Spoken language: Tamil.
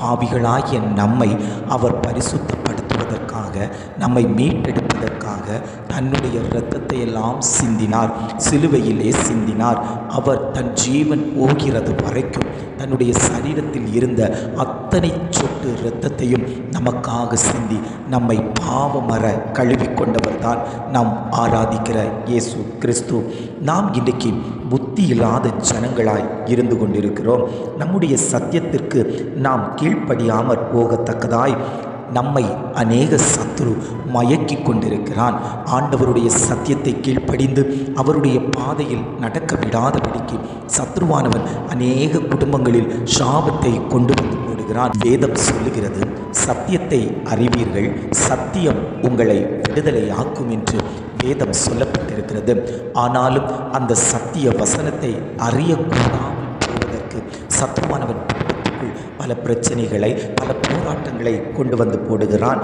பாவிகளாகிய நம்மை அவர் பரிசுத்தப்படுத்துவதற்காக நம்மை மீட்டெடுப்பதற்காக தன்னுடைய இரத்தத்தை எல்லாம் சிந்தினார் சிலுவையிலே சிந்தினார். அவர் தன் ஜீவன் போகிறது வரைக்கும் தன்னுடைய சரீரத்தில் இருந்த அத்தனை சொட்டு இரத்தத்தையும் நமக்காக சிந்தி நம்மை பாவமர கழுவி கொண்டவர்தான் நாம் ஆராதிக்கிற இயேசு கிறிஸ்து. நாம் இன்றைக்கு புத்தி இல்லாத ஜனங்களாய் இருந்து கொண்டிருக்கிறோம். நம்முடைய சத்தியத்திற்கு நாம் கீழ்ப்படியாமற் போகத்தக்கதாய் நம்மை அநேக சத்துரு மயக்கி கொண்டிருக்கிறான். ஆண்டவருடைய சத்தியத்தை கீழ்ப்படிந்து அவருடைய பாதையில் நடக்க விடாதபடிக்கு சத்ருவானவன் அநேக குடும்பங்களில் சாபத்தை கொண்டு வந்து போடுகிறான். வேதம் சொல்லுகிறது சத்தியத்தை அறிவீர்கள் சத்தியம் உங்களை விடுதலையாக்கும் என்று வேதம் சொல்லப்பட்டிருக்கிறது. ஆனாலும் அந்த சத்திய வசனத்தை அறியக்கூடாமல் போவதற்கு சத்ருவானவன் பல பிரச்சனைகளை பல போராட்டங்களை கொண்டு வந்து போடுகிறான்.